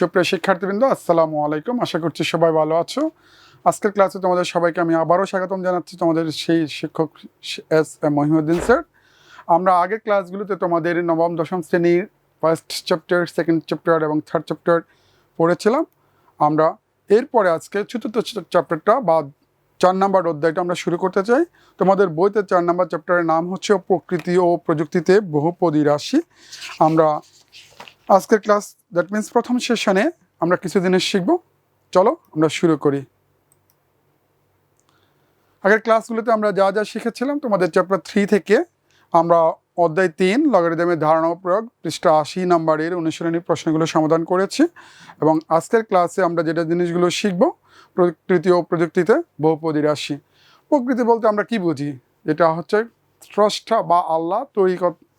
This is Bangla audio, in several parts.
সুপ্রিয় শিক্ষার্থীবৃন্দ, আসসালামু আলাইকুম। আশা করছি সবাই ভালো আছো। আজকের ক্লাসে তোমাদের সবাইকে আমি আবারও স্বাগতম জানাচ্ছি তোমাদের সেই শিক্ষক এস এম মহিমুদ্দিন স্যার। আমরা আগের ক্লাসগুলোতে তোমাদের নবম, দশম শ্রেণির ফার্স্ট চ্যাপ্টার সেকেন্ড চ্যাপ্টার এবং থার্ড চ্যাপ্টার পড়েছিলাম। আমরা এরপরে আজকে চতুর্থ চ্যাপ্টারটা বা চার নাম্বার অধ্যায়টা আমরা শুরু করতে চাই। তোমাদের বইতে চার নাম্বার চ্যাপ্টারের নাম হচ্ছে প্রকৃতি ও প্রযুক্তিতে বহুপদী রাশি। আমরা আজকের ক্লাস দ্যাট মিন্স প্রথম সেশনে আমরা কিছু জিনিস শিখব। চলো, আমরা শুরু করি। আগের ক্লাসগুলোতে আমরা যা যা শিখেছিলাম, তোমাদের চ্যাপ্টার থ্রি থেকে আমরা অধ্যায় তিন লগারিদমের ধারণা প্রয়োগ, পৃষ্ঠা আশি নাম্বারের অনুশীলনী প্রশ্নগুলো সমাধান করেছি এবং আজকের ক্লাসে আমরা যেটা জিনিসগুলো শিখব, প্রকৃতি ও প্রযুক্তিতে বহুপদী রাশি। প্রকৃতি বলতে আমরা কি বুঝি? যেটা হচ্ছে স্রষ্টা বা আল্লাহ তৈরি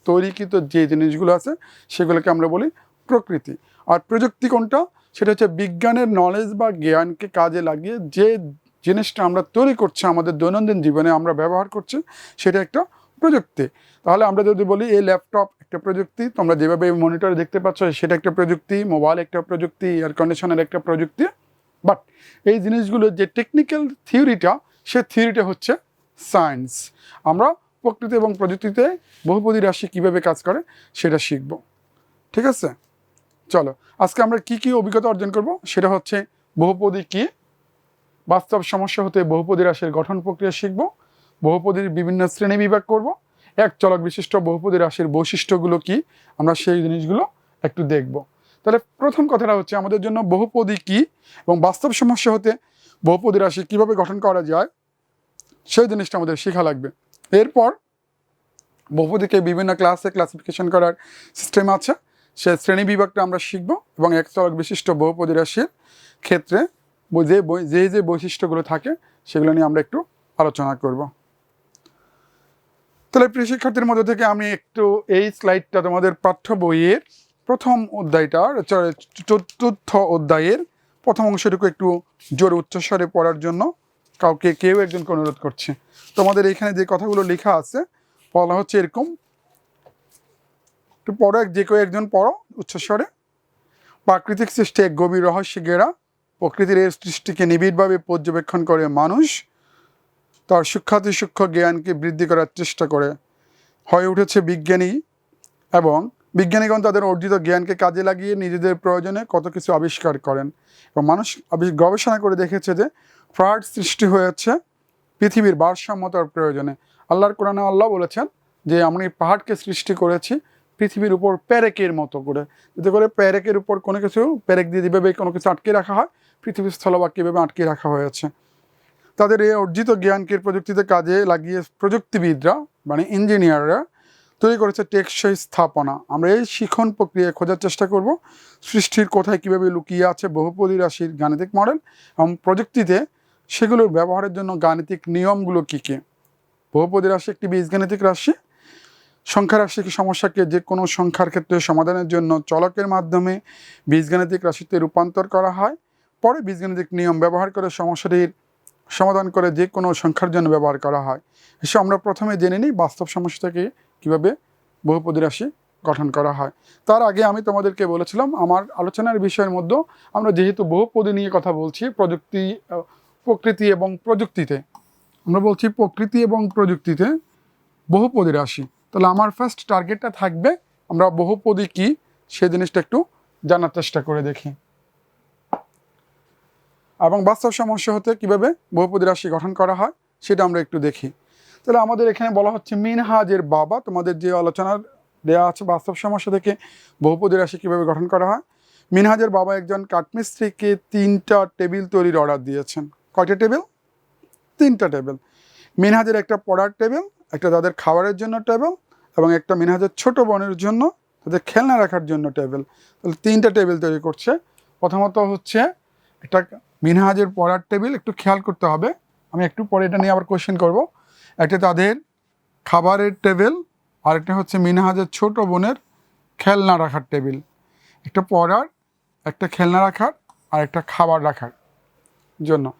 তৈরিকৃত যে জিনিসগুলো আছে, সেগুলোকে আমরা বলি প্রকৃতি। আর প্রযুক্তি কোনটা? সেটা হচ্ছে বিজ্ঞানের নলেজ বা জ্ঞানকে কাজে লাগিয়ে যে জিনিসটা আমরা তৈরি করছি, আমাদের দৈনন্দিন জীবনে আমরা ব্যবহার করছি, সেটা একটা প্রযুক্তি। তাহলে আমরা যদি বলি এই ল্যাপটপ একটা প্রযুক্তি, তোমরা যেভাবে মনিটরে দেখতে পাচ্ছ, সেটা একটা প্রযুক্তি মোবাইল একটা প্রযুক্তি এয়ার কন্ডিশনের একটা প্রযুক্তি। বাট এই জিনিসগুলোর যে টেকনিক্যাল থিওরিটা সে থিওরিটা হচ্ছে সায়েন্স আমরা প্রকৃতি এবং প্রযুক্তিতে বহুপদী রাশি কীভাবে কাজ করে, সেটা শিখব। ঠিক আছে? চলো, আজকে আমরা কি কি অভিজ্ঞতা অর্জন করব? সেটা হচ্ছে বহুপদী কি, বাস্তব সমস্যা হতে বহুপদী রাশির গঠন প্রক্রিয়া শিখব, বহুপদীর বিভিন্ন শ্রেণি বিভাগ করব, এক চলক বিশিষ্ট বহুপদী রাশির বৈশিষ্ট্যগুলো কি, আমরা সেই জিনিসগুলো একটু দেখব। তাহলে প্রথম কথাটা হচ্ছে আমাদের জন্য বহুপদী কি এবং বাস্তব সমস্যা হতে বহুপদী রাশি কীভাবে গঠন করা যায়, সেই জিনিসটা আমাদের শেখা লাগবে। এরপর বহুপদীকে বিভিন্ন ক্লাসে ক্লাসিফিকেশন করার সিস্টেম আছে। সে শ্রেণি বিভাগটা আমরা শিখব এবং এক চলক বিশিষ্ট বহুপদী রাশির ক্ষেত্রে যে যে যে বৈশিষ্ট্যগুলো থাকে সেগুলো নিয়ে আমরা একটু আলোচনা করব। তাহলে প্রিয় শিক্ষার্থীর মধ্যে থেকে আমি একটু এই স্লাইডটা তোমাদের পাঠ্য বইয়ের প্রথম অধ্যায়টার চতুর্থ অধ্যায়ের প্রথম অংশটুকু একটু জোর উচ্চস্বরে পড়ার জন্য কাউকে কেউ একজনকে অনুরোধ করছি। তোমাদের এখানে যে কথাগুলো লেখা আছে, বলা হচ্ছে এরকম, একটু পড়ো এক- যে কেউ একজন পড়ো উচ্চস্বরে। প্রাকৃতিক সৃষ্টি এক গভীর রহস্য গেরা প্রকৃতির এই সৃষ্টিকে নিবিড়ভাবে পর্যবেক্ষণ করে মানুষ। তার সূক্ষাতি সূক্ষ্ম জ্ঞানকে বৃদ্ধি করার চেষ্টা করে। হয়ে উঠেছে বিজ্ঞানী এবং বিজ্ঞানীগণ তাদের অর্জিত জ্ঞানকে কাজে লাগিয়ে নিজেদের প্রয়োজনে কত কিছু আবিষ্কার করেন। এবং মানুষ গবেষণা করে দেখেছে যে ফ্রাড সৃষ্টি হয়েছে পৃথিবীর ভারসাম্যতার প্রয়োজনে। আল্লাহর কোরআনে আল্লাহ বলেছেন যে, আমি পাহাড়কে সৃষ্টি করেছি পৃথিবীর উপর প্যারেকের মতো করে। যাতে করে প্যারেকের উপর কোনো কিছু প্যারেক দিয়ে যেভাবে কোনো কিছু আটকে রাখা হয়, পৃথিবীর স্থলভাগ কীভাবে আটকে রাখা হয়েছে? তাদের এই অর্জিত জ্ঞানকে প্রযুক্তিতে কাজে লাগিয়ে প্রযুক্তিবিদরা মানে ইঞ্জিনিয়াররা তৈরি করেছে টেকসই স্থাপনা। আমরা এই শিখন প্রক্রিয়া খোঁজার চেষ্টা করব, সৃষ্টির কোথায় কীভাবে লুকিয়ে আছে বহুপদী রাশির গাণিতিক মডেল এবং প্রযুক্তিতে সেগুলোর ব্যবহারের জন্য গাণিতিক নিয়মগুলো কী কী? বহুপদী রাশি একটি বীজগাণিতিক রাশি। সংখ্যা রাশিক সমস্যাকে যে কোনো সংখ্যার ক্ষেত্রে সমাধানের জন্য চলকের মাধ্যমে বীজগাণিতিক রাশিতে রূপান্তর করা হয়। পরে বীজগাণিতিক নিয়ম ব্যবহার করে সমস্যাটির সমাধান করে যে কোনো সংখ্যার জন্য ব্যবহার করা হয়। এসে আমরা প্রথমে জেনে নিই বাস্তব সমস্যাটাকে কীভাবে বহুপদী রাশি গঠন করা হয়। তার আগে আমি তোমাদেরকে বলেছিলাম, আমার আলোচনার বিষয়ের মধ্যে আমরা যেহেতু বহুপদী নিয়ে কথা বলছি, প্রযুক্তি প্রকৃতি এবং প্রযুক্তিতে, আমরা বলছি প্রকৃতি এবং প্রযুক্তিতে বহুপদী রাশি। তাহলে আমার ফার্স্ট টার্গেটটা থাকবে, আমরা বহুপদী কি, সে জিনিসটা একটু জানার চেষ্টা করে দেখি। এবং বাস্তব সমস্যা হতে কীভাবে বহুপদী রাশি গঠন করা হয়, সেটা আমরা একটু দেখি। তাহলে আমাদের এখানে বলা হচ্ছে মিনহাজের বাবা, তোমাদের যে আলোচনার দেওয়া আছে বাস্তব সমস্যা থেকে, বহুপদী রাশি কীভাবে গঠন করা হয়? মিনহাজের বাবা একজন কাঠমিস্ত্রিকে তিনটা টেবিল তৈরির অর্ডার দিয়েছেন। কয়টা টেবিল? তিনটা টেবিল। মিনহাজের একটা পড়ার টেবিল, একটা তাদের খাবারের জন্য টেবিল এবং একটা মিনহাজের ছোট বোনের জন্য তাদের খেলনা রাখার জন্য টেবিল। তাহলে তিনটা টেবিল তৈরি করছে। প্রথমত হচ্ছে একটা মিনহাজের পড়ার টেবিল, একটু খেয়াল করতে হবে। আমি একটু পরে এটা নিয়ে আবার কোশ্চেন করব। একটা তাদের খাবারের টেবিল, আর একটা হচ্ছে মিনহাজের ছোট বোনের খেলনা রাখার টেবিল। একটা পড়ার, একটা খেলনা রাখার, আর একটা খাবার রাখার জন্য।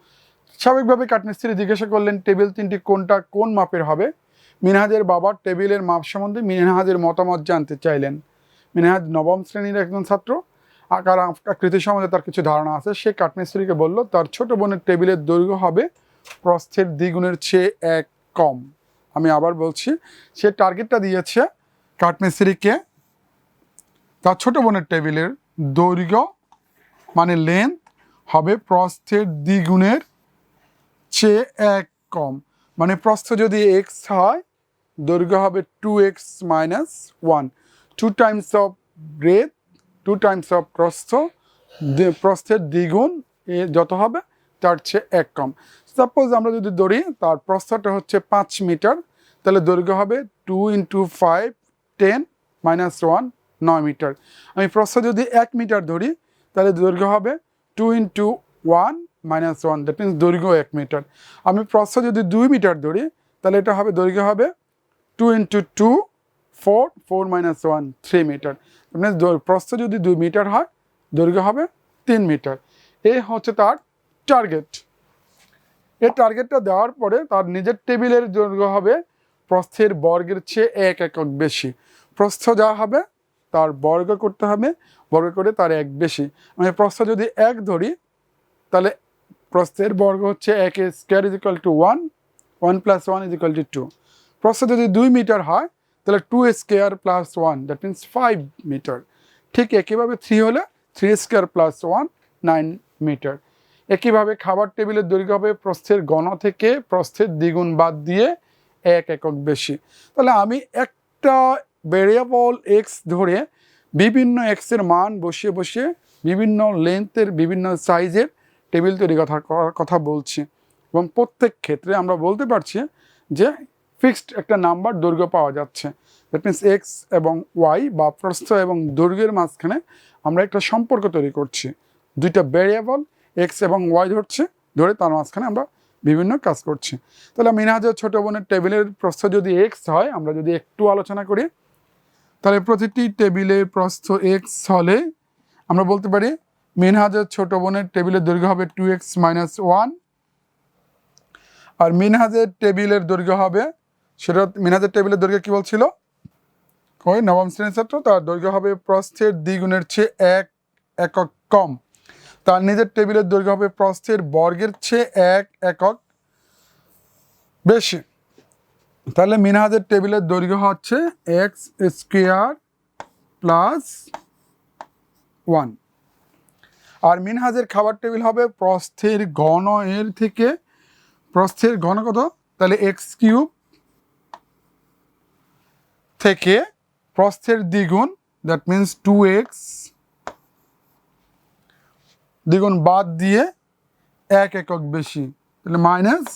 স্বাভাবিকভাবে কাঠমিস্ত্রি জিজ্ঞাসা করলেন, টেবিল তিনটি কোনটা, কোন মাপের হবে? মিনহাজের বাবার টেবিলের মাপ সম্বন্ধে মিনহাজের মতামত জানতে চাইলেন। মিনহাজ নবম শ্রেণির একজন ছাত্র। আকার আকৃতি সম্বন্ধে তার কিছু ধারণা আছে। সে কাঠমিস্ত্রিকে বলল, তার ছোট বোনের টেবিলের দৈর্ঘ্য হবে প্রস্থের দ্বিগুণের চেয়ে এক কম। আমি আবার বলছি, সে টার্গেটটা দিয়েছে কাঠমিস্ত্রিকে, তার ছোট বোনের টেবিলের দৈর্ঘ্য মানে লেন্থ হবে প্রস্থের দ্বিগুণের চেয়ে এক কম। মানে প্রস্থ যদি এক্স হয়, দৈর্ঘ্য হবে two x minus one two times of breadth two times of প্রস্থ প্রস্থের দ্বিগুণ এ যত হবে, তার চেয়ে এক কম। সাপোজ আমরা যদি ধরি, তার প্রস্থটা হচ্ছে পাঁচ মিটার, তাহলে দৈর্ঘ্য হবে two into five ten minus one নয় মিটার। আমি প্রস্থ যদি এক মিটার ধরি, তাহলে দৈর্ঘ্য হবে two into one minus one that means দৈর্ঘ্য এক মিটার আমি প্রস্থ যদি দুই মিটার ধরি, তাহলে এটা হবে, দৈর্ঘ্য হবে two into two four four minus one three metre মানে প্রস্থ যদি দুই মিটার হয়, দৈর্ঘ্য হবে তিন মিটার এই হচ্ছে তার টার্গেট এই টার্গেটটা দেওয়ার পরে তার নিজের টেবিলের দৈর্ঘ্য হবে প্রস্থের বর্গের চেয়ে এক একক বেশি। প্রস্থ যা হবে, তার বর্গ করতে হবে, বর্গ করে তার এক বেশি। মানে প্রস্থ যদি এক ধরি, তাহলে প্রস্থের বর্গ হচ্ছে এক square is equal to one one plus one is equal to two প্রস্থ যদি দুই মিটার হয়, তাহলে two square plus one that means five metre ঠিক একইভাবে থ্রি হলে three square plus one nine metre একইভাবে খাবার টেবিলের দৈর্ঘ্য হবে প্রস্থের গণ থেকে প্রস্থের দ্বিগুণ বাদ দিয়ে এক একক বেশি। তাহলে আমি একটা ভেরিয়েবল এক্স ধরে বিভিন্ন এক্সের মান বসিয়ে বসিয়ে বিভিন্ন লেন্থের বিভিন্ন সাইজের টেবিল তৈরি কথা কথা বলছি। এবং প্রত্যেক ক্ষেত্রে আমরা বলতে পারছি যে ফিক্সড একটা নাম্বার দৈর্ঘ্য পাওয়া যাচ্ছে। দ্যাট মিনস এক্স এবং ওয়াই বা প্রস্থ এবং দৈর্ঘ্যের মাঝখানে আমরা একটা সম্পর্ক তৈরি করছি। দুইটা ভ্যারিয়েবল এক্স এবং ওয়াই ধরছে, ধরে তার মাঝখানে আমরা বিভিন্ন কাজ করছি। তাহলে মিনহাজের ছোট বোনের টেবিলের প্রস্থ যদি এক্স হয়, আমরা যদি একটু আলোচনা করি, তাহলে প্রতিটি টেবিলের প্রস্থ এক্স হলে আমরা বলতে পারি মিনহাজের ছোট বোনের টেবিলের দৈর্ঘ্য হবে টু এক্স মাইনাস ওয়ান আর মিনহাজের টেবিলের দৈর্ঘ্য হবে, সেটা মিনহাজের টেবিলের দৈর্ঘ্য কী বলছিল? ওই নবম শ্রেণির ছাত্র, তার দৈর্ঘ্য হবে প্রস্থের দ্বিগুণের চেয়ে এক, একক কম। তার নিজের টেবিলের দৈর্ঘ্য হবে প্রস্থের বর্গের চেয়ে এক, একক বেশি। তাহলে মিনহাজের টেবিলের দৈর্ঘ্য হচ্ছে এক্স স্কোয়ার প্লাস ওয়ান আর মিনহাজের খাবার টেবিল হবে প্রস্থের ঘন এর থেকে, প্রস্থের ঘন কত? তাহলে এক্স কিউব থেকে প্রস্থের দ্বিগুণ দ্যাট মিন্স টু এক্স দ্বিগুণ বাদ দিয়ে এক একক বেশি, তাহলে মাইনাস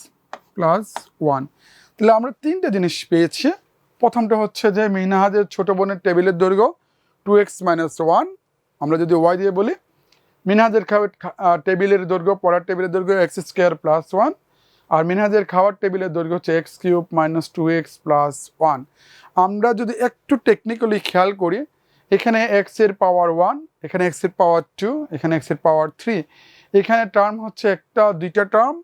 প্লাস ওয়ান তাহলে আমরা তিনটে জিনিস পেয়েছি। প্রথমটা হচ্ছে যে মিনহাজের ছোট বোনের টেবিলের দৈর্ঘ্য টু এক্স মাইনাস ওয়ান আমরা যদি ওয়াই দিয়ে বলি মিনহাজের খাওয়ার টেবিলের দৈর্ঘ্য, পড়ার টেবিলের দৈর্ঘ্য এক্স স্কোয়ার প্লাস ওয়ান আর মিনহাজের খাওয়ার টেবিলের দৈর্ঘ্য হচ্ছে x cube minus two x plus one আমরা যদি একটু টেকনিক্যালি খেয়াল করি, এখানে এক্সের পাওয়ার ওয়ান এখানে এক্সের পাওয়ার টু এখানে এক্সের পাওয়ার থ্রি এখানে টার্ম হচ্ছে একটা, দুইটা টার্ম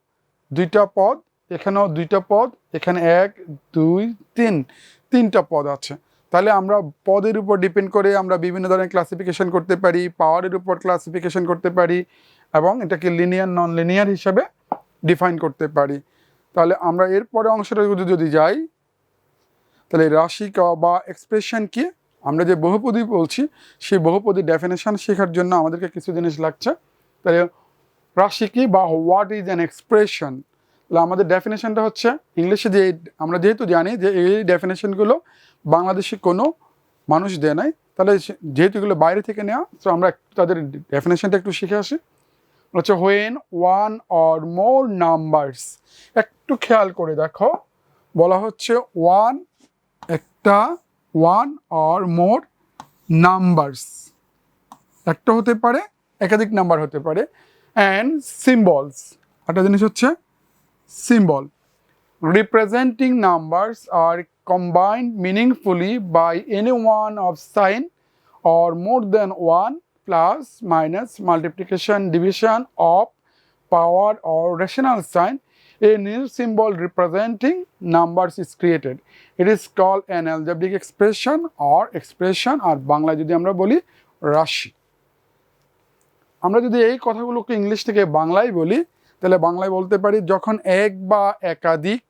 দুইটা পদ, এখানেও দুইটা পদ, এখানে এক, দুই, তিন, তিনটা পদ আছে। তাহলে আমরা পদের উপর ডিপেন্ড করে আমরা বিভিন্ন ধরনের ক্লাসিফিকেশন করতে পারি পাওয়ারের উপর ক্লাসিফিকেশন করতে পারি এবং এটাকে লিনিয়ার নন লিনিয়ার হিসাবে ডিফাইন করতে পারি। তাহলে আমরা এরপরে অংশটা যদি যাই, তাহলে রাশি বা এক্সপ্রেশন কি আমরা যে বহুপদী বলছি, সেই বহুপদী ডেফিনেশন শেখার জন্য আমাদেরকে কিছু জিনিস লাগছে। তাহলে রাশি কি বা হোয়াট ইজ অ্যান এক্সপ্রেশন তাহলে আমাদের ডেফিনেশনটা হচ্ছে, ইংলিশে যে, আমরা যেহেতু জানি যে এই ডেফিনেশনগুলো বাংলাদেশে কোনো মানুষ দেয় নাই। তাহলে যেহেতু এগুলো বাইরে থেকে নেওয়া, তো আমরা তাদের ডেফিনেশনটা একটু শিখে আসি। হচ্ছে when one or more numbers একটু খেয়াল করে দেখো। বলা হচ্ছে ওয়ান একটা ওয়ান অর মোর নাম্বারস একটা হতে পারে, একাধিক নাম্বার হতে পারে। অ্যান্ড সিম্বলস একটা জিনিস হচ্ছে symbol representing numbers are combined meaningfully by any one of sign or more than one plus minus multiplication division of power or rational sign a new symbol representing numbers is created it is called an algebraic expression or expression আর বাংলা যদি আমরা বলি রাশি আমরা যদি এই কথাগুলোকে ইংলিশ থেকে বাংলায় বলি তাহলে বাংলায় বলতে পারি যখন এক বা একাধিক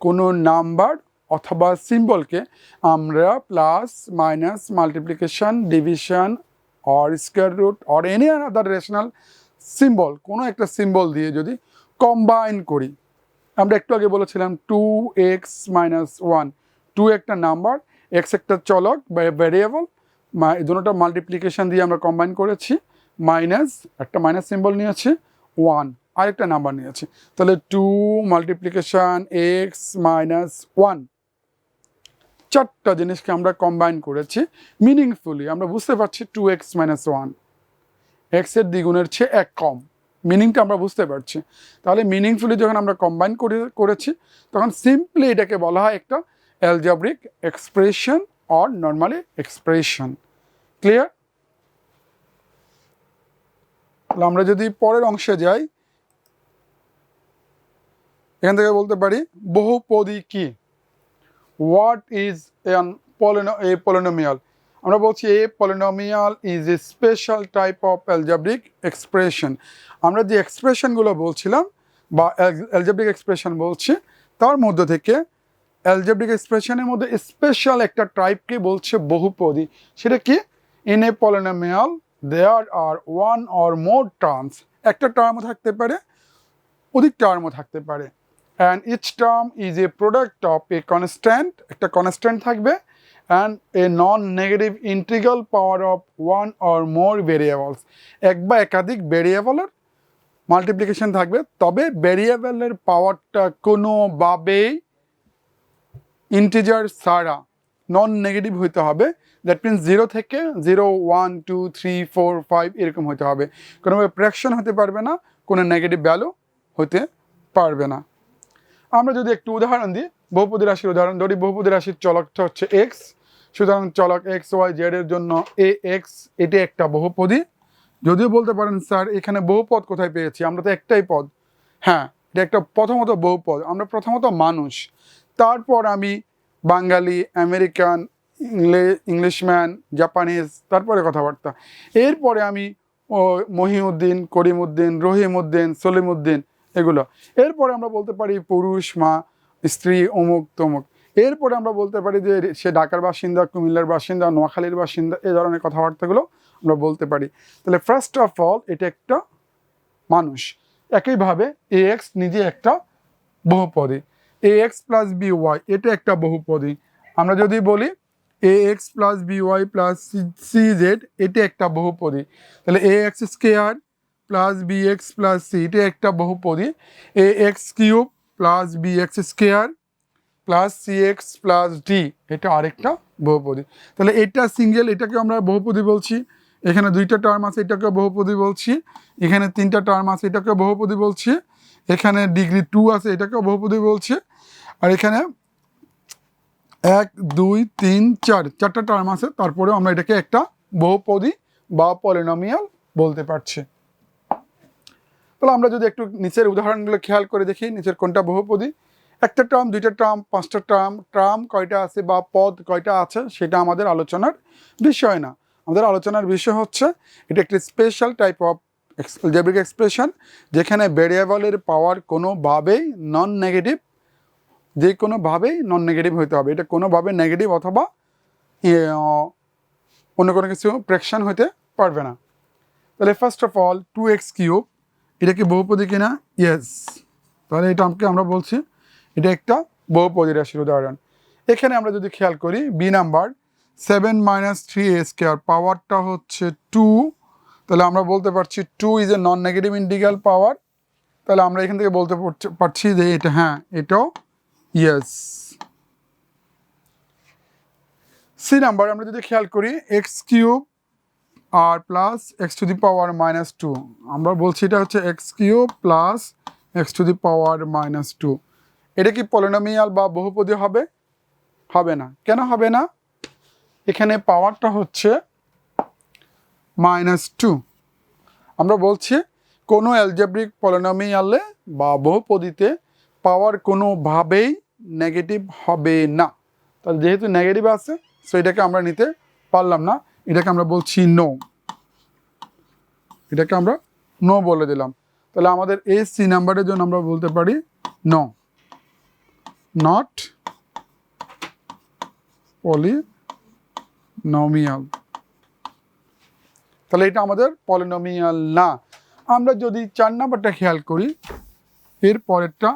কোনো নাম্বার অথবা সিম্বলকে আমরা plus minus multiplication division or square root or any other rational symbol কোনো একটা সিম্বল দিয়ে যদি কম্বাইন করি। আমরা একটু আগে বলেছিলাম two x minus one two একটা নাম্বার এক্স একটা চলক ভ্যারিয়েবল এই দুটোটা মাল্টিপ্লিকেশন দিয়ে আমরা কম্বাইন করেছি। মাইনাস একটা মাইনাস সিম্বল নিয়েছি ওয়ান আরেকটা নাম্বার নিয়েছি। তাহলে two multiplication x minus one চারটা জিনিসকে আমরা কম্বাইন করেছি মিনিংফুলি আমরা বুঝতে পারছি টু এক্স মাইনাস ওয়ান এক্সের দ্বিগুণের চেয়ে এক কম। মিনিংটা আমরা বুঝতে পারছি। তাহলে মিনিংফুলি যখন আমরা কম্বাইন করে, করেছি, তখন সিম্পলি এটাকে বলা হয় একটা algebraic expression or normally expression clear তাহলে আমরা যদি পরের অংশে যাই, এখান থেকে বলতে পারি, বহুপদী কি? What is an polyno a polynomial আমরা বলছি a polynomial is a special type of algebraic expression আমরা যে এক্সপ্রেশনগুলো বলছিলাম বা অ্যালজাব্রিক এক্সপ্রেশন বলছি, তার মধ্যে থেকে অ্যালজাব্রিক এক্সপ্রেশনের মধ্যে স্পেশাল একটা টাইপকে বলছে বহুপদী। সেটা কি? In a polynomial there are one or more terms একটা টার্মও থাকতে পারে, অধিক টার্মও থাকতে পারে। And each term is a product of a constant একটা কনস্ট্যান্ট থাকবে and a non negative integral power of one or more variables এক বা একাধিক ভেরিয়েবলের মাল্টিপ্লিকেশন থাকবে, তবে ভেরিয়েবলের পাওয়ারটা কোনোভাবেই ইন্টিজার ছাড়া নন নেগেটিভ হইতে হবে। দ্যাট মিনস জিরো থেকে zero one two three four five এরকম হতে হবে। কোনোভাবে প্রেকশন হতে পারবে না, কোনো নেগেটিভ ভ্যালু হতে পারবে না। আমরা যদি একটু উদাহরণ দিই, বহুপদী রাশির উদাহরণ, ধরি বহুপদী রাশির চলকটা হচ্ছে এক্স সুতরাং চলক এক্স ওয়াই জেড এর জন্য এ এক্স এটি একটা বহুপদী। যদিও বলতে পারেন, স্যার, এখানে বহুপদ কোথায় পেয়েছি? আমরা তো একটাই পদ। হ্যাঁ এটা একটা প্রথমত বহুপদ। আমরা প্রথমত মানুষ। তারপর আমি বাঙালি, আমেরিকান ইংলিশম্যান, জাপানিজ, তারপরে কথাবার্তা। এরপরে আমি মহিউদ্দিন, করিমউদ্দিন, রহিমউদ্দিন, সলিমউদ্দিন এগুলো। এরপরে আমরা বলতে পারি পুরুষ, মা, স্ত্রী, অমুক, তমুক। এরপরে আমরা বলতে পারি যে সে ঢাকার বাসিন্দা, কুমিল্লার বাসিন্দা, নোয়াখালীর বাসিন্দা এই ধরনের কথাবার্তাগুলো আমরা বলতে পারি। তাহলে ফার্স্ট অফ অল এটা একটা মানুষ। একইভাবে এ এক্স নিজে একটা বহুপদী। A x plus b y এটা একটা বহুপদী। আমরা যদি বলি a x plus b y plus c z এটা একটা বহুপদী। তাহলে a x square plus b x plus c এটা একটা বহুপদী। A x cube plus b x square plus c x plus d এটা আরেকটা বহুপদী। তাহলে এটা সিঙ্গেল এটাকে আমরা বহুপদী বলছি। এখানে দুইটা টার্ম আছে এটাকে বহুপদী বলছি। এখানে তিনটা টার্ম আছে এটাকে বহুপদী বলছি। এখানে ডিগ্রি টু আছে, এটাকেও বহুপদী বলছে। আর এখানে এক, দুই, তিন, চার, চারটা টার্ম আছে, তারপরেও আমরা এটাকে একটা বহুপদী বা পলিনোমিয়াল বলতে পারছি। তাহলে আমরা যদি একটু নিচের উদাহরণগুলো খেয়াল করে দেখি নিচের কোনটা বহুপদী? একটা টার্ম দুইটা টার্ম পাঁচটা টার্ম টার্ম কয়টা আছে বা পদ কয়টা আছে সেটা আমাদের আলোচনার বিষয় না। আমাদের আলোচনার বিষয় হচ্ছে এটা একটি special type of algebraic expression যেখানে ভেরিয়েবলের পাওয়ার কোনোভাবেই নন নেগেটিভ যে কোনোভাবেই নন নেগেটিভ হতে হবে। এটা কোনোভাবে নেগেটিভ অথবা ইয়ে, অন্য কোনো কিছু প্রেকশন হতে পারবে না। তাহলে first of all two x cube এটা কি বহুপদী কিনা? ইয়েস তাহলে এটা আমাকে আমরা বলছি, এটা একটা বহুপদী রাশির উদাহরণ। এখানে আমরা যদি খেয়াল করি B number seven minus three a square পাওয়ারটা হচ্ছে টু তাহলে আমরা বলতে পারছি two is a non negative integral power তাহলে আমরা এখান থেকে বলতে পারছি যে এটা হ্যাঁ এটাও ইয়েস সি নাম্বার আমরা যদি খেয়াল করি x cube R plus x to the power minus two আমরা বলছি এটা হচ্ছে x cube plus x to the power minus two এটা কি পলিনোমিয়াল বা বহুপদী হবে? হবে না। কেন হবে না? এখানে পাওয়ারটা হচ্ছে মাইনাস টু আমরা বলছি কোনো অ্যালজেব্রিক পলিনোমিয়ালে বা বহুপদীতে পাওয়ার কোনোভাবেই নেগেটিভ হবে না। তাহলে যেহেতু নেগেটিভ আছে সো এটাকে আমরা নিতে পারলাম না। এটাকে আমরা বলছি নো এটাকে আমরা নো বলে দিলাম। তাহলে আমাদের এই সি নাম্বারের জন্য আমরা বলতে পারি নো নট পলিনমিয়াল তাহলে এটা আমাদের পলিনমিয়াল না। আমরা যদি চার নাম্বারটা খেয়াল করি, এর পরেরটা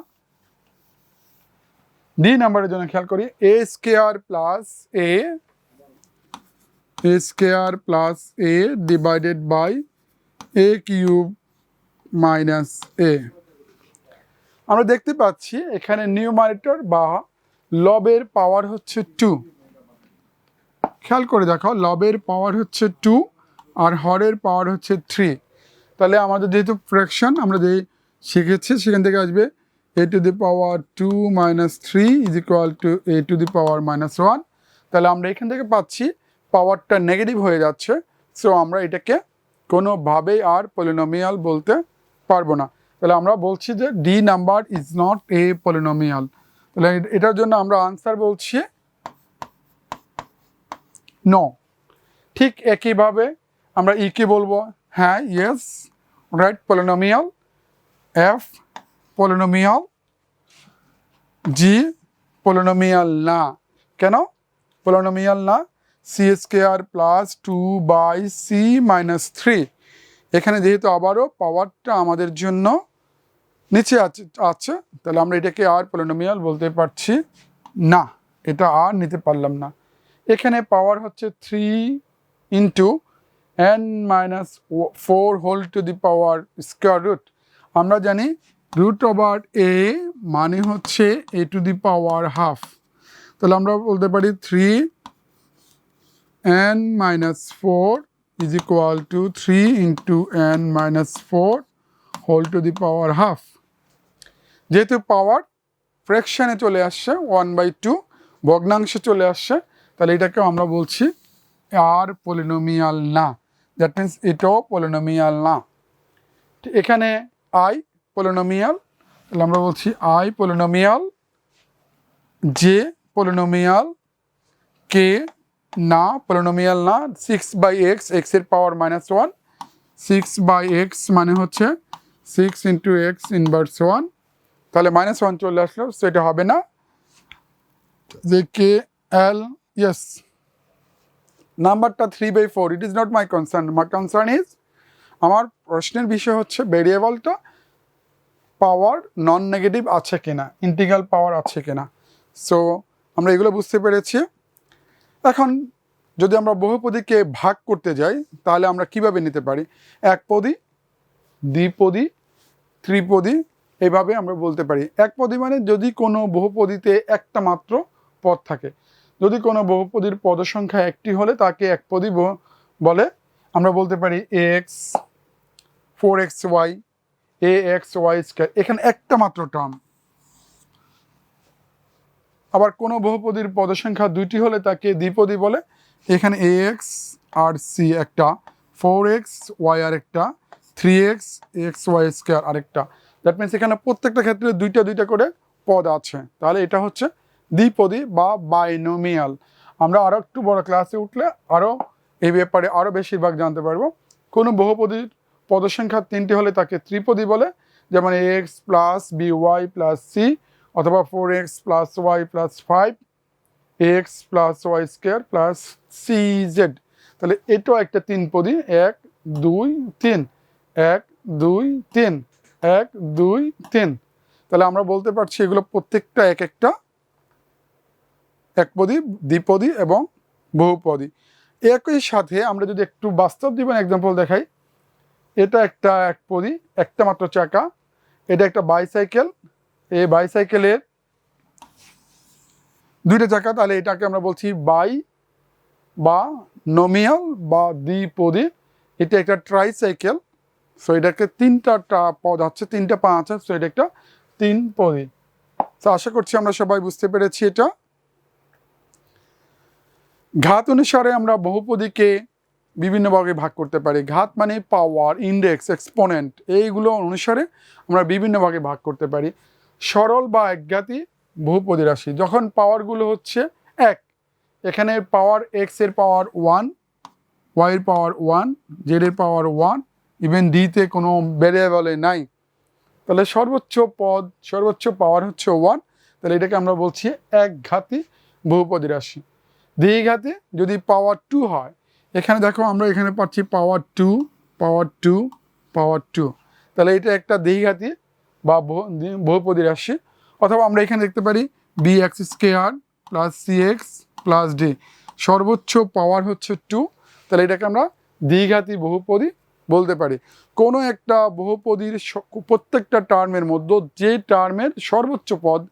ডি নাম্বারের জন্য খেয়াল করি a square plus a square plus a divided by a cube minus a আমরা দেখতে পাচ্ছি এখানে নিউমারেটর বা লবের পাওয়ার হচ্ছে টু খেয়াল করে দেখো লবের পাওয়ার হচ্ছে টু আর হরের পাওয়ার হচ্ছে থ্রি তাহলে আমাদের যেহেতু ফ্র্যাকশন আমরা যে শিখেছি, সেখান থেকে আসবে a to the power two minus three is equal to a to the power minus one তাহলে আমরা এখান থেকে পাচ্ছি পাওয়ারটা নেগেটিভ হয়ে যাচ্ছে সো আমরা এটাকে কোনোভাবেই আর পলিনোমিয়াল বলতে পারব না। তাহলে আমরা বলছি যে D number is not a polynomial তাহলে এটার জন্য আমরা আনসার বলছি নো ঠিক একইভাবে আমরা ই কে বলব? হ্যাঁ yes right polynomial F polynomial G polynomial না। কেন? পলিনোমিয়াল না। C square plus two by C minus three এখানে যেহেতু আবারও পাওয়ারটা আমাদের জন্য নিচে আছে আছে, তাহলে আমরা এটাকে আর পলিনোমিয়াল বলতে পারছি না। এটা আর নিতে পারলাম না। এখানে পাওয়ার হচ্ছে three into n minus four whole to the power square root আমরা জানি রুট ওভার এ মানে হচ্ছে এ টু দি পাওয়ার হাফ তাহলে আমরা বলতে পারি three n minus four is equal to three into n minus four whole to the power half যেহেতু পাওয়ার ফ্র্যাকশানে চলে আসছে ওয়ান বাই টু ভগ্নাংশে চলে আসছে, তাহলে এটাকে আমরা বলছি আর পলিনোমিয়াল না। দ্যাট মিন্স এটাও পলিনোমিয়াল না। এখানে আই পলিনোমিয়াল তাহলে আমরা বলছি I polynomial J polynomial K না পলিনোমিয়াল না সিক্স বাই এক্স এক্সের power minus one six by x মানে হচ্ছে six into x inverse one তাহলে মাইনাস ওয়ান চলে আসলো, সেটা হবে না, যে কে এল ইয়েস নাম্বারটা three by four it is not my concern my concern is আমার প্রশ্নের বিষয় হচ্ছে ভেরিয়েবলটা পাওয়ার নন নেগেটিভ আছে কিনা ইন্টিগ্রাল পাওয়ার আছে কিনা। সো আমরা এগুলো বুঝতে পেরেছি। এখন যদি আমরা বহুপদীকে ভাগ করতে যাই, তাহলে আমরা কীভাবে নিতে পারি? একপদী দ্বিপদী, ত্রিপদী এইভাবে আমরা বলতে পারি। একপদী মানে যদি কোনো বহুপদীতে একটা মাত্র পদ থাকে। যদি কোনো বহুপদীর পদ সংখ্যা একটি হলে তাকে একপদী বলে আমরা বলতে পারি x, four x y, a x y square. এখানে একটা মাত্র টার্ম। আবার কোনো বহুপদীর পদসংখ্যা দুইটি হলে তাকে দ্বিপদী বলে। এখানে এ এক্স আর সি একটা ফোর এক্স ওয়াই আর একটা three x x y square আরেকটা দ্যাট মিনস এখানে প্রত্যেকটা ক্ষেত্রে দুইটা দুইটা করে পদ আছে। তাহলে এটা হচ্ছে দ্বিপদী বা বাইনোমিয়াল আমরা আরও একটু বড় ক্লাসে উঠলে আরও এই ব্যাপারে আরও বেশিরভাগ জানতে পারব। কোনো বহুপদীর পদসংখ্যা তিনটি হলে তাকে ত্রিপদী বলে, যেমন x plus b y plus c অথবা four x plus y plus five x plus y square plus c z তাহলে এটাও একটা তিন পদী এক, দুই, তিন, এক, দুই, তিন, এক, দুই, তিন। তাহলে আমরা বলতে পারছি এগুলো প্রত্যেকটা এক একটা একপদী দ্বিপদী এবং বহুপদী একই সাথে আমরা যদি একটু বাস্তব জীবন এক্সাম্পল দেখাই, এটা একটা একপদী একটা মাত্র চাকা, এটা একটা বাইসাইকেল এই বাইসাইকেলের দুইটা চাকা, তাহলে এটাকে আমরা বলছি বাই বা নমিয়াল বা দ্বিপদী। এটা একটা ট্রাইসাইকেল সো এটাকে তিনটা পদ আছে তিনটা পা আছে সো এটা একটা তিন পদী তো আশা করছি আমরা সবাই বুঝতে পেরেছি এটা। ঘাত অনুসারে আমরা বহুপদীকে বিভিন্ন ভাগে ভাগ করতে পারি। ঘাত মানে পাওয়ার ইন্ডেক্স এক্সপোনেন্ট এইগুলো অনুসারে আমরা বিভিন্ন ভাগে ভাগ করতে পারি। সরল বা একঘাতী বহুপদী রাশি। যখন পাওয়ারগুলো হচ্ছে এক, এখানে পাওয়ার এক্সের পাওয়ার ওয়ান ওয়াই এর পাওয়ার ওয়ান জেড এর পাওয়ার ওয়ান ইভেন ডিতে কোনো ভ্যারিয়েবলে নাই। তাহলে সর্বোচ্চ পদ, সর্বোচ্চ পাওয়ার হচ্ছে ওয়ান তাহলে এটাকে আমরা বলছি এক ঘাতি বহুপদী রাশি। দ্বিঘাতি যদি পাওয়ার টু হয়, এখানে দেখো আমরা এখানে পাচ্ছি power two power two power two তাহলে এটা একটা দ্বিঘাতি বা বহু- বহুপদী রাশি অথবা আমরা এখানে দেখতে পারি b x square plus c x plus d সর্বোচ্চ পাওয়ার হচ্ছে টু তাহলে এটাকে আমরা দ্বিঘাতি বহুপদী বলতে পারি। কোনো একটা বহুপদীর প্রত্যেকটা টার্মের মধ্যে যে টার্মের সর্বোচ্চ পদ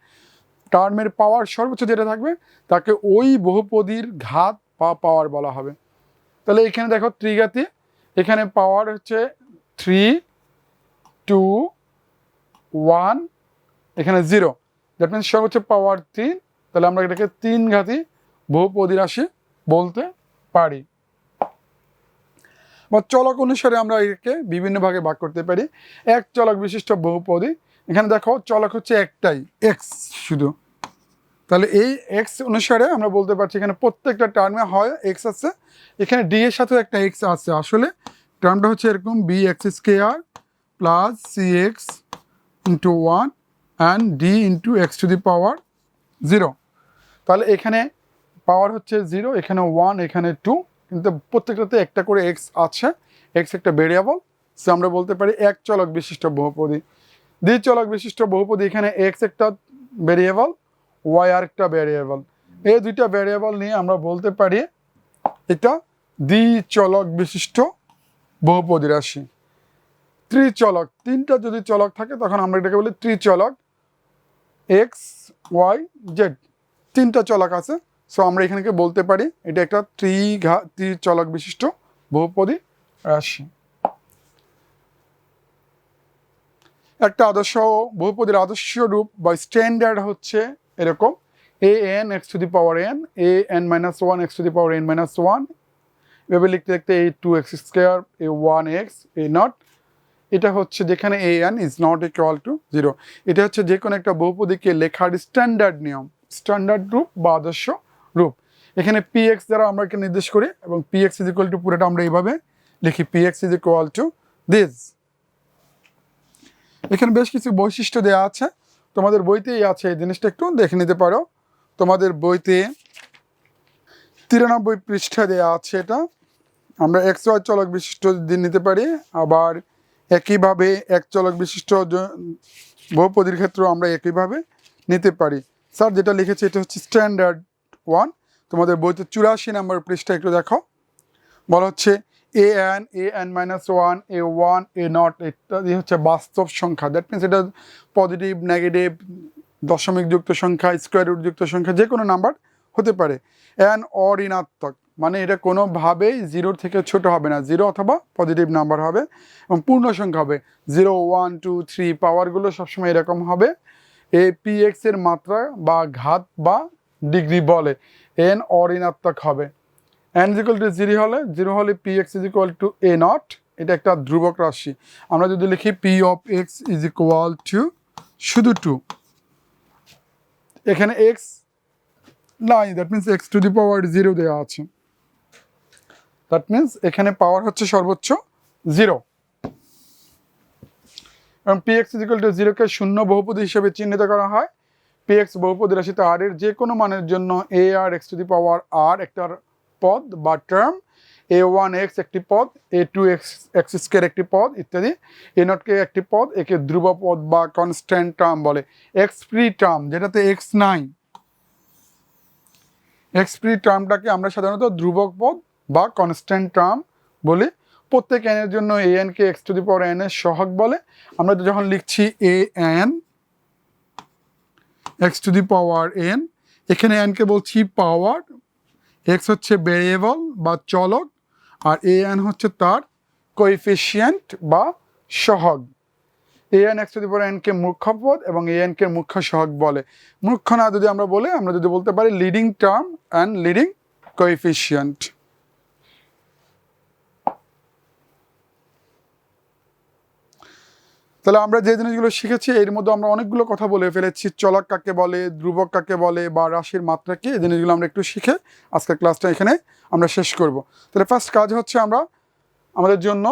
টার্মের পাওয়ার সর্বোচ্চ যেটা থাকবে, তাকে ওই বহুপদীর ঘাত বা পাওয়ার বলা হবে। তাহলে এখানে দেখো ত্রিঘাতি, এখানে পাওয়ার হচ্ছে থ্রি টু ওয়ান, এখানে জিরো। দ্যাট মিনস সর্বোচ্চ পাওয়ার তিন, তাহলে আমরা এটাকে তিন ঘাতি বহুপদী রাশি বলতে পারি। বা চলক অনুসারে আমরা একে বিভিন্ন ভাগে ভাগ করতে পারি। এক চলক বিশিষ্ট বহুপদী। এখানে দেখো, চলক হচ্ছে একটাই এক্স শুধু। তাহলে এই এক্স অনুসারে আমরা বলতে পারছি, এখানে প্রত্যেকটা টার্মে হয় এক্স আছে। এখানে ডি এর সাথেও একটা এক্স আছে। আসলে টার্মটা হচ্ছে এরকম b x square plus c x into one and d into x to the power zero তাহলে এখানে পাওয়ার হচ্ছে জিরো এখানে ওয়ান এখানে টু কিন্তু প্রত্যেকটাতে একটা করে এক্স আছে। এক্স একটা ভেরিয়েবল সে আমরা বলতে পারি এক চলক বিশিষ্ট বহুপদী। দ্বি চলক বিশিষ্ট বহুপদী, এখানে এক্স একটা ভেরিয়েবল ওয়াই আর একটা ভ্যারিয়েবল এই দুইটা ভ্যারিয়েবল নিয়ে আমরা বলতে পারি এটা দ্বিচলক বিশিষ্ট বহুপদী রাশি। ত্রিচলক, তিনটা যদি চলক থাকে, তখন আমরা এটাকে বলি ত্রিচলক এক্স ওয়াই জেড তিনটা চলক আছে। সো আমরা এখানে বলতে পারি, এটা একটা ত্রিঘা, ত্রিচলক বিশিষ্ট বহুপদী রাশি। একটা আদর্শ, বহুপদীর আদর্শ রূপ বা স্ট্যান্ডার্ড হচ্ছে এরকম a n x to the power n a n minus one x to the power n minus one এভাবে লিখতে লিখতে a two x square a one x a not এটা হচ্ছে যেখানে a n is not equal to zero এটা হচ্ছে যে কোনো একটা বহুপদীকে লেখার স্ট্যান্ডার্ড নিয়ম স্ট্যান্ডার্ড রূপ বা আদর্শ রূপ। এখানে পি এক্স দ্বারা আমরা একে নির্দেশ করি এবং p x is equal to পুরোটা আমরা এইভাবে লিখি p x is equal to this এখানে বেশ কিছু বৈশিষ্ট্য দেওয়া আছে। তোমাদের বইতেই আছে এই জিনিসটা একটু দেখে নিতে পারো। তোমাদের বইতে তিরানব্বই পৃষ্ঠা দেওয়া আছে এটা। আমরা এক্স ওয়াই চলক বিশিষ্ট নিতে পারি, আবার একইভাবে এক চলক বিশিষ্ট বহুপদীর ক্ষেত্রেও আমরা একইভাবে নিতে পারি। স্যার, যেটা লিখেছে, এটা হচ্ছে স্ট্যান্ডার্ড ওয়ান। তোমাদের বইতে চুরাশি নম্বর পৃষ্ঠা একটু দেখো বলা হচ্ছে a n a n minus one, a one, a not ইত্যাদি হচ্ছে বাস্তব সংখ্যা। দ্যাট মিনস এটা পজিটিভ নেগেটিভ দশমিক যুক্ত সংখ্যা স্কোয়ার রুট যুক্ত সংখ্যা যে কোনো নাম্বার হতে পারে। এন অঋণাত্মক মানে এটা কোনোভাবেই জিরোর থেকে ছোট হবে না। জিরো অথবা পজিটিভ নাম্বার হবে এবং পূর্ণ সংখ্যা হবে। জিরো ওয়ান টু থ্রি পাওয়ারগুলো সবসময় এরকম হবে। এ পি এক্সের মাত্রা বা ঘাত বা ডিগ্রি বলে। এন অঋণাত্মক হবে। এন ইকুয়াল টু জিরো হলে জিরো হলে p x is equal to a not এটা একটা ধ্রুবক রাশি। আমরা যদি লিখি p of x is equal to শুধু টু এখানে এক্স নাই that means x to the power zero দেওয়া আছে। দ্যাট মিনস এখানে পাওয়ার হচ্ছে সর্বোচ্চ জিরো এবং p x is equal to জিরোকে শূন্য বহুপদী হিসেবে চিহ্নিত করা হয়। পি এক্স বহুপদী রাশিতে আর এর যে কোনো মানের জন্য এ আর এক্স টু দি পাওয়ার আর একটা পদ বা টার্ম এ ওয়ান এক্স একটি পদ a two x x square একটি পদ ইত্যাদি। এ নটকে একটি পদ, একে ধ্রুব পদ বা কনস্ট্যান্ট টার্ম বলে। এক্স ফ্রি টার্ম যেটাতে এক্স নাই। এক্স ফ্রি টার্মটাকে আমরা সাধারণত ধ্রুবক পদ বা কনস্ট্যান্ট টার্ম বলি, প্রত্যেক এনের জন্য a NK x to the power n এর সহগ বলে। আমরা যখন লিখছি a n x to the power n এখানে এনকে বলছি পাওয়ার এক্স হচ্ছে ভেরিয়েবল বা চলক, আর এ এন হচ্ছে তার কোএফিসিয়েন্ট বা সহগ। A n x to the power NK মুখ্য পদ এবং এ এনকে মুখ্য সহগ বলে। মুখ্য না যদি আমরা বলে, আমরা যদি বলতে পারি leading term and leading coefficient তাহলে আমরা যে জিনিসগুলো শিখেছি, এর মধ্যে আমরা অনেকগুলো কথা বলে ফেলেছি। চলক কাকে বলে, ধ্রুবক কাকে বলে বা রাশির মাত্রা কি, এই জিনিসগুলো আমরা একটু শিখে আজকের ক্লাসটা এখানে আমরা শেষ করব। তাহলে ফার্স্ট কাজ হচ্ছে আমরা, আমাদের জন্য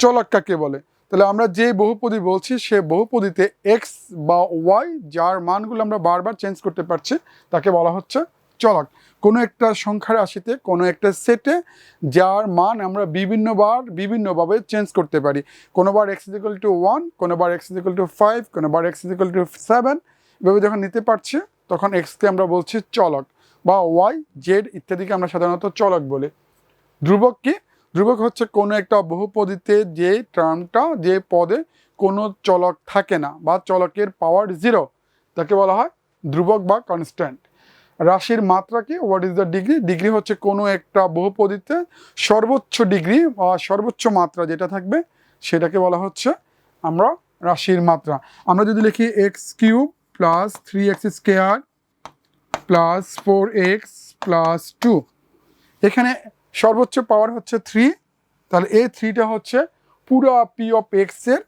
চলক কাকে বলে। তাহলে আমরা যে বহুপদী বলছি, সে বহুপদীতে এক্স বা ওয়াই যার মানগুলো আমরা বারবার চেঞ্জ করতে পারছি, তাকে বলা হচ্ছে চলক। কোনো একটা সংখ্যার রাশিতে, কোনো একটা সেটে যার মান আমরা বিভিন্নবার, বিভিন্নভাবে চেঞ্জ করতে পারি। কোনোবার এক্স ইজিক্যাল টু ওয়ান কোনোবার এক্স ইজিক্যাল টু ফাইভ কোনোবার এক্স ইজিক্যাল টু সেভেন এভাবে যখন নিতে পারছি, তখন এক্সকে আমরা বলছি চলক বা ওয়াই জেড ইত্যাদিকে আমরা সাধারণত চলক বলি। ধ্রুবক কি? ধ্রুবক হচ্ছে কোনো একটা বহুপদীতে যে টার্মটা যে পদে কোনো চলক থাকে না বা চলকের পাওয়ার জিরো তাকে বলা হয় ধ্রুবক বা কনস্ট্যান্ট রাশির মাত্রা কি what is the degree degree হচ্ছে কোনো একটা বহুপদীতে সর্বোচ্চ ডিগ্রি বা সর্বোচ্চ মাত্রা যেটা থাকবে, সেটাকে বলা হচ্ছে আমরা রাশির মাত্রা। আমরা যদি লিখি x cube plus three x square plus four x plus two এখানে সর্বোচ্চ পাওয়ার হচ্ছে থ্রি তাহলে এই থ্রিটা হচ্ছে পুরো পি অফ এক্সের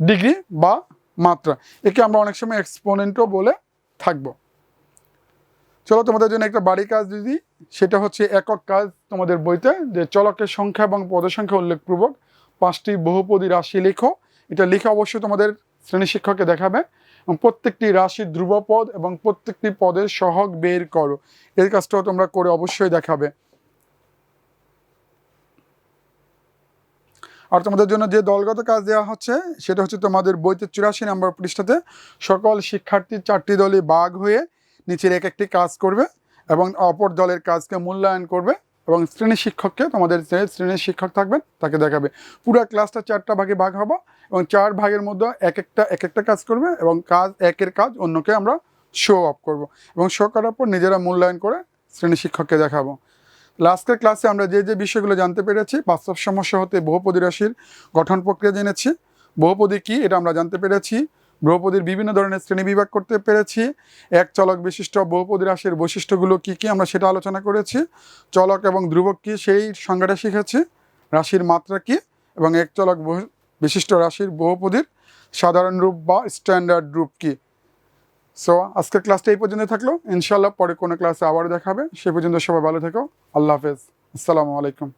ডিগ্রি বা মাত্রা। একে আমরা অনেক সময় এক্সপোনেন্টও বলে থাকব। চলো তোমাদের জন্য একটা বাড়ি কাজ দিদি সেটা হচ্ছে একক কাজ তোমাদের বইতে, যে চলকের সংখ্যা এবং পদের সংখ্যা উল্লেখপূর্বক পাঁচটি বহুপদী রাশি লেখো। এটা লিখে অবশ্যই তোমাদের শ্রেণি শিক্ষককে দেখাবে। এবং প্রত্যেকটি রাশির ধ্রুবপদ এবং প্রত্যেকটি পদের সহগ বের করো। এর কাজটাও তোমরা করে অবশ্যই দেখাবে। আর তোমাদের জন্য যে দলগত কাজ দেওয়া হচ্ছে, সেটা হচ্ছে তোমাদের বইতে চুরাশি নম্বর পৃষ্ঠাতে সকল শিক্ষার্থী চারটি দলে ভাগ হয়ে নিচের এক একটি কাজ করবে এবং অপর দলের কাজকে মূল্যায়ন করবে এবং শ্রেণি শিক্ষককে, তোমাদের শ্রেণির শিক্ষক থাকবেন তাকে দেখাবে। পুরো ক্লাসটা চারটা ভাগে ভাগ হব এবং চার ভাগের মধ্যে এক একটা এক একটা কাজ করবে এবং কাজ, একের কাজ অন্যকে আমরা শো অফ করব এবং শো করার পর নিজেরা মূল্যায়ন করে শ্রেণি শিক্ষককে দেখাবো। লাস্টের ক্লাসে আমরা যে যে বিষয়গুলো জানতে পেরেছি, বাস্তব সমস্যা হতে বহুপদী রাশির গঠন প্রক্রিয়া জেনেছি। বহুপদী কি, এটা আমরা জানতে পেরেছি। বহুপদীর বিভিন্ন ধরনের শ্রেণি বিভাগ করতে পেরেছি। এক চলক বিশিষ্ট বহুপদী রাশির বৈশিষ্ট্যগুলো কি কি, আমরা সেটা আলোচনা করেছি। চলক এবং ধ্রুবক কি, সেই সংজ্ঞাটা শিখেছি। রাশির মাত্রা কি এবং এক চলক বিশিষ্ট রাশির বহুপদীর সাধারণ রূপ বা স্ট্যান্ডার্ড রূপ কি? সো আজকের ক্লাসটা এই পর্যন্ত থাকল। ইনশাল্লাহ পরে কোনো ক্লাসে আবারও দেখাবে। সে পর্যন্ত সবাই ভালো থেকো। আল্লাহ হাফেজ। আসসালামু আলাইকুম।